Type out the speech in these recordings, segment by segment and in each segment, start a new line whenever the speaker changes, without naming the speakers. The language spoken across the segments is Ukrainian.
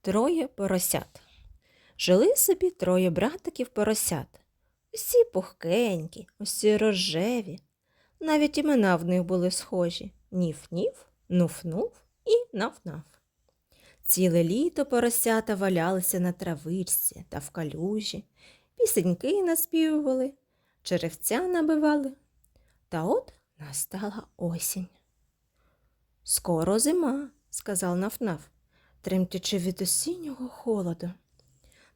Троє поросят. Жили собі троє братиків поросят. Усі пухкенькі, усі рожеві. Навіть імена в них були схожі Ніф-ніф, Нуф-нуф і Наф-наф. Ціле літо поросята валялися на травичці та в калюжі, пісеньки наспівували, черевця набивали. Та от настала осінь. Скоро зима, сказав Наф-наф, тремтячи від осіннього холоду.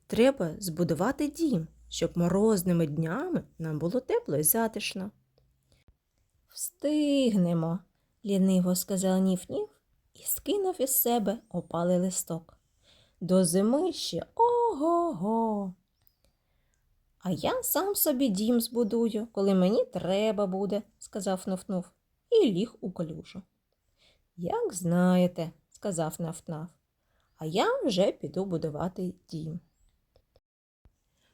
Треба збудувати дім, щоб морозними днями нам було тепло і затишно. Встигнемо, ліниво сказав Ніф-Ніф і скинув із себе опалий листок. До зими ще ого-го. А я сам собі дім збудую, коли мені треба буде, сказав Нуф-Нуф і ліг у калюжу. Як знаєте, сказав Наф-Наф, а я вже піду будувати дім.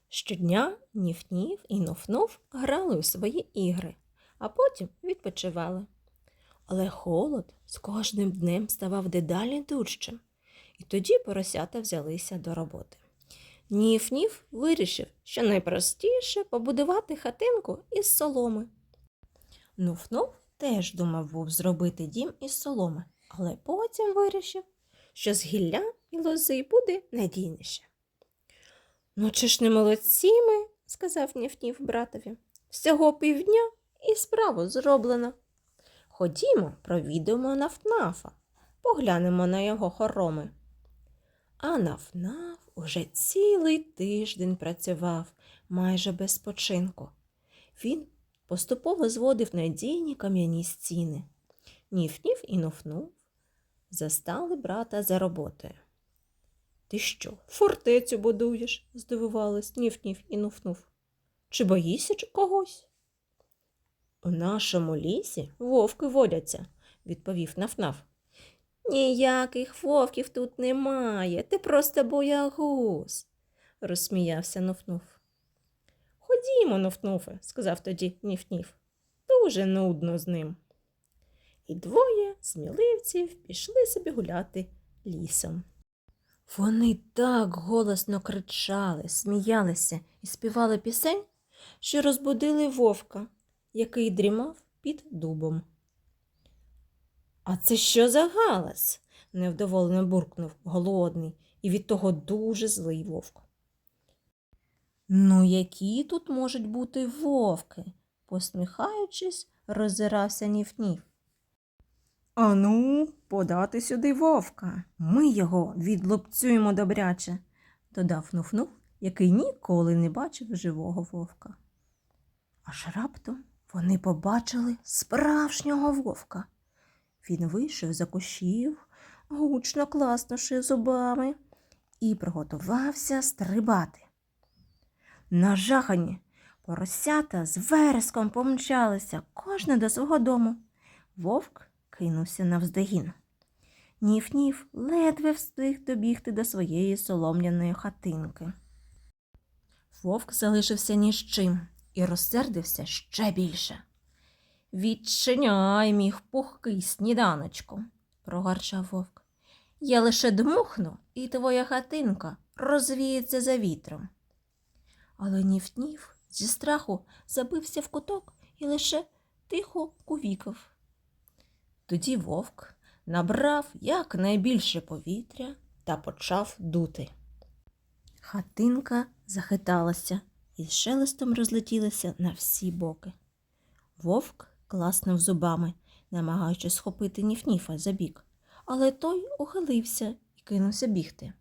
Щодня Ніф-Ніф і Нуф-Нуф грали у свої ігри, а потім відпочивали. Але холод з кожним днем ставав дедалі дужчим, і тоді поросята взялися до роботи. Ніф-Ніф вирішив, що найпростіше побудувати хатинку із соломи. Нуф-Нуф теж думав був зробити дім із соломи, але потім вирішив, що з гілля і лози буде надійніше. Ну, чи ж не молодці ми, сказав Ніф-Ніф братові. Всього півдня і справу зроблено. Ходімо, провідуємо Нафнафа, поглянемо на його хороми. А Нафнаф уже цілий тиждень працював майже без спочинку. Він поступово зводив надійні кам'яні стіни. Ніф-ніф і нуфнув застали брата за роботою. Ти що, фортецю будуєш? здивувались Ніф-ніф і нуфнув. Чи боїшся когось? У нашому лісі вовки водяться, відповів Нафнаф. Ніяких вовків тут немає, ти просто боягуз, розсміявся Нуфнуф. Ходімо, Нуфнуфе, сказав тоді Ніф-Ніф. Дуже нудно з ним. І двоє сміливців пішли собі гуляти лісом. Вони так голосно кричали, сміялися і співали пісень, що розбудили вовка, який дрімав під дубом. А це що за галас? невдоволено буркнув голодний і від того дуже злий вовк. Ну, які тут можуть бути вовки? посміхаючись, роззирався Ніф-Ніф. Ану, подати сюди вовка. Ми його відлупцюємо добряче, додав Нуфнув, який ніколи не бачив живого вовка. Аж раптом вони побачили справжнього вовка. Він вийшов за кущів, гучно класнувши зубами, і приготувався стрибати. Нажахані поросята з вереском помчалися кожне до свого дому. Вовк кинувся навздогін. Ніф-ніф ледве встиг добігти до своєї солом'яної хатинки. Вовк залишився ні з чим і розсердився ще більше. Відчиняй, міг пухкий сніданочку, прогарчав вовк. Я лише дмухну, і твоя хатинка розвіється за вітром. Але ніф-ніф зі страху забився в куток і лише тихо кувікав. Тоді вовк набрав якнайбільше повітря та почав дути. Хатинка захиталася і з шелестом розлетілася на всі боки. Вовк класнув зубами, намагаючись схопити Ніф-Ніфа за бік, але той ухилився і кинувся бігти.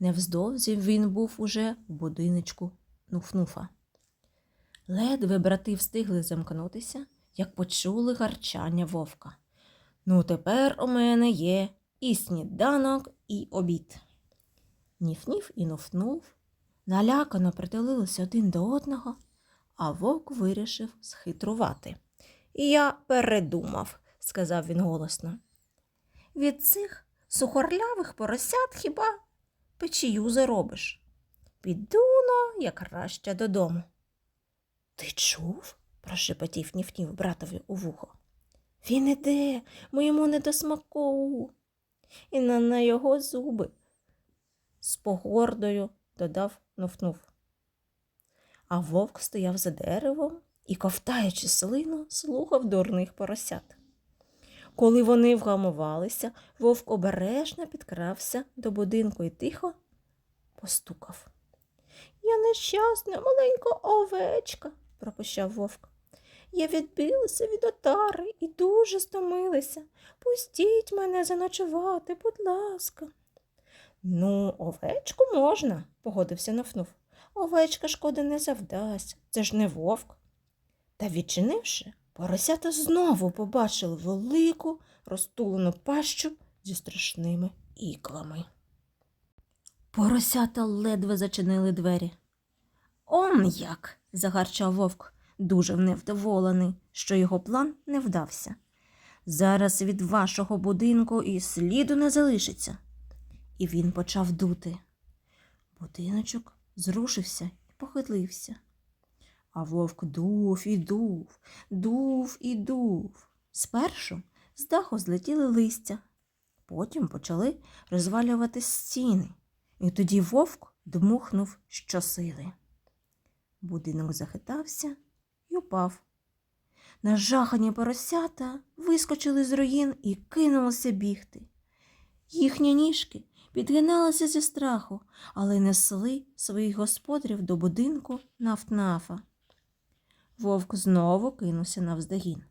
Невздовзі він був уже в будиночку Нуфнуфа. Ледве брати встигли замкнутися, як почули гарчання вовка. Ну, тепер у мене є і сніданок, і обід. Ніф-ніф і нуфнув, налякано притулилися один до одного, а вовк вирішив схитрувати. Я передумав, сказав він голосно. Від цих сухорлявих поросят хіба печію заробиш? Піду но я краще додому. Ти чув? прошепотів Ніф-Ніф братові у вухо. Він іде, моєму не до смаку. І на, на його зуби з погордою додав нуфнув. А вовк стояв за деревом і, ковтаючи слину, слухав дурних поросят. Коли вони вгамувалися, вовк обережно підкрався до будинку і тихо постукав. Я нещасна, маленька овечка, пропищав вовк. Я відбилася від отари і дуже стомилася. Пустіть мене заночувати, будь ласка. Ну, овечку можна, погодився Нафнув. Овечка шкоди не завдасть, це ж не вовк. Та відчинивши, поросята знову побачили велику розтулену пащу зі страшними іклами. Поросята ледве зачинили двері. Он як. загарчав вовк, дуже невдоволений, що його план не вдався. Зараз від вашого будинку і сліду не залишиться. І він почав дути. Будиночок зрушився і похитлився. А вовк дув і дув, дув і дув. Спершу з даху злетіли листя, потім почали розвалюватись стіни, і тоді вовк дмухнув щосили. Будинок захитався і упав. Нажахані поросята вискочили з руїн і кинулися бігти. Їхні ніжки підгиналися зі страху, але несли своїх господарів до будинку нафтнафа. Вовк знову кинувся навздогін.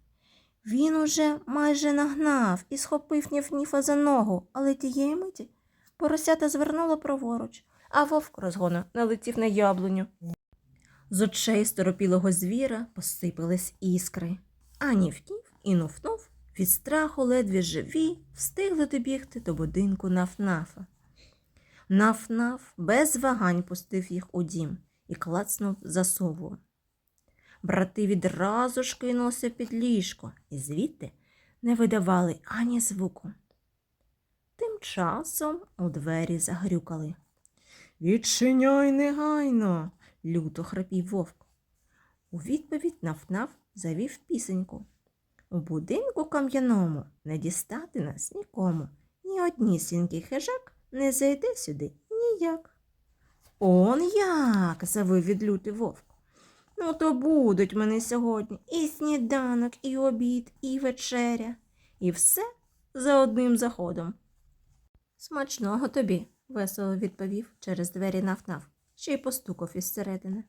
Він уже майже нагнав і схопив Ніф-Ніфа за ногу, але тієї миті поросята звернуло праворуч, а вовк розгону налетів на яблуню. З очей сторопілого звіра посипались іскри, а Ніф-Ніф і Нуф-Нуф від страху ледве живі встигли добігти до будинку Наф-Нафа. Наф-Наф без вагань пустив їх у дім і клацнув засову. Брати відразу ж кинулися під ліжко і звідти не видавали ані звуку. Тим часом у двері загрюкали. Відчиняй негайно, люто хрипів вовк. У відповідь нафнаф завів пісеньку. У будинку кам'яному не дістати нас нікому. Ні однісінький хижак не зайде сюди ніяк. Он як. завив відлютий вовк. Ну, то будуть мене сьогодні і сніданок, і обід, і вечеря, і все за одним заходом. Смачного тобі, весело відповів через двері нафнаф, ще й постукав із середини.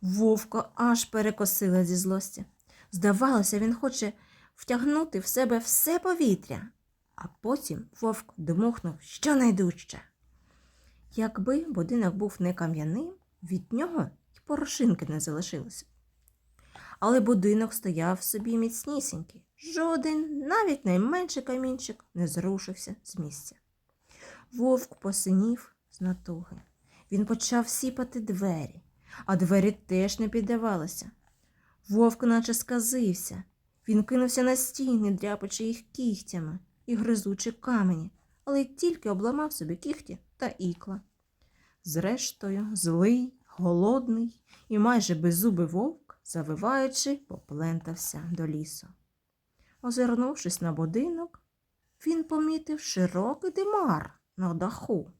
Вовка аж перекосила зі злості. Здавалося, він хоче втягнути в себе все повітря, а потім вовк дмухнув щонайдужче. Якби будинок був не кам'яним, від нього й порошинки не залишилося. Але будинок стояв собі міцнісінький. Жоден, навіть найменший камінчик, не зрушився з місця. Вовк посинів з натуги. Він почав сіпати двері, а двері теж не піддавалися. Вовк наче сказився. Він кинувся на стіни, дряпачи їх кігтями і гризучи камені, але тільки обламав собі кігті та ікла. Зрештою, злий, голодний і майже беззубий вовк, завиваючи, поплентався до лісу. Озирнувшись на будинок, він помітив широкий димар на даху.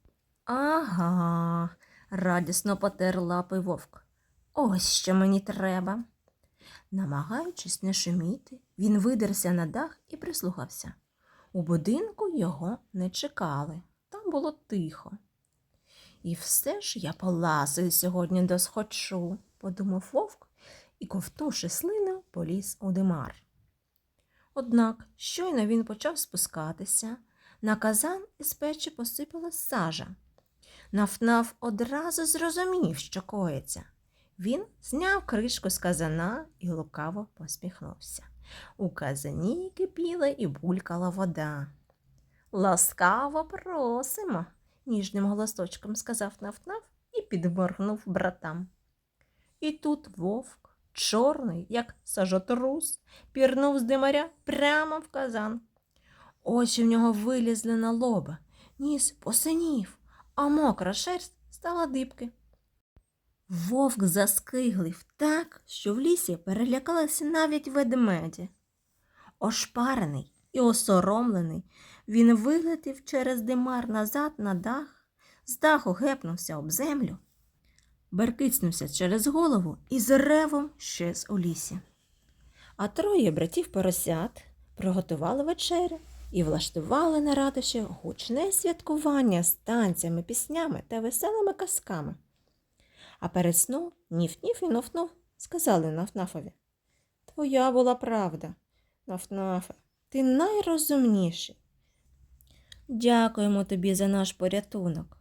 Ага, радісно потер лапи вовк. Ось що мені треба. Намагаючись не шуміти, він видерся на дах і прислухався. У будинку його не чекали, там було тихо. І все ж я полазую сьогодні досхочу, подумав вовк і, ковтнувши слину, поліз у димар. Однак щойно він почав спускатися, на казан із печі посипалась сажа. Нафнаф одразу зрозумів, що коїться. Він зняв кришку з казана і лукаво посміхнувся. У казані кипіла і булькала вода. Ласкаво просимо, ніжним голосочком сказав Нафнаф і підморгнув братам. І тут вовк, чорний, як сажотрус, пірнув з димаря прямо в казан. Очі в нього вилізли на лоба, ніс посинів, а мокра шерсть стала дибки. Вовк заскиглив так, що в лісі перелякалися навіть ведмеді. Ошпарений і осоромлений, він вилетів через димар назад на дах, з даху гепнувся об землю, беркицнувся через голову і з ревом щез у лісі. А троє братів поросят приготували вечерю і влаштували на ратуші гучне святкування з танцями, піснями та веселими казками. А перед сном ніф-ніф і нуф-нуф сказали Нафнафові. Твоя була правда, Нафнафе, ти найрозумніший. Дякуємо тобі за наш порятунок.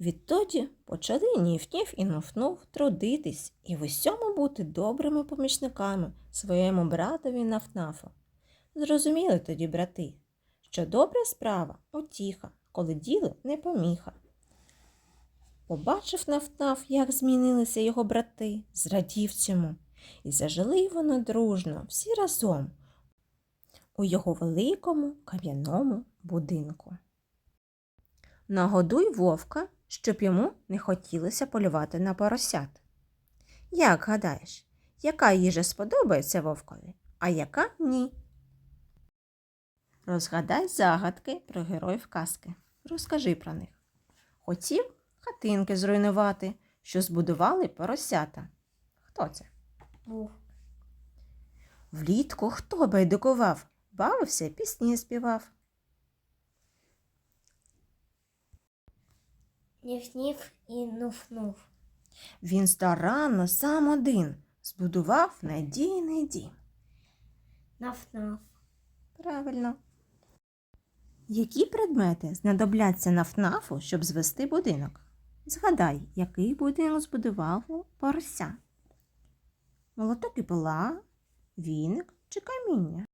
Відтоді почали ніф-ніф і нуф-нуф трудитись і в усьому бути добрими помічниками своєму братові Нафнафу. Зрозуміли тоді брати, що добра справа утіха, коли діло не поміха. Побачив Нафнаф, як змінилися його брати, зрадів цьому, і зажили вони дружно всі разом у його великому кам'яному будинку. Нагодуй вовка, щоб йому не хотілося полювати на поросят. Як гадаєш, яка їжа сподобається вовкові, а яка ні? Розгадай загадки про героїв казки. Розкажи про них. Хотів хатинки зруйнувати, що збудували поросята. Хто це?
Вовк.
Влітку хто байдикував, бавився, пісні співав.
Ніф-ніф і нуф-нуф.
Він старанно сам один збудував надійний дім.
Наф-наф.
Правильно. Які предмети знадобляться на ФНАФу, щоб звести будинок? Згадай, який будинок збудував порося? Молоток і пила, віник чи каміння?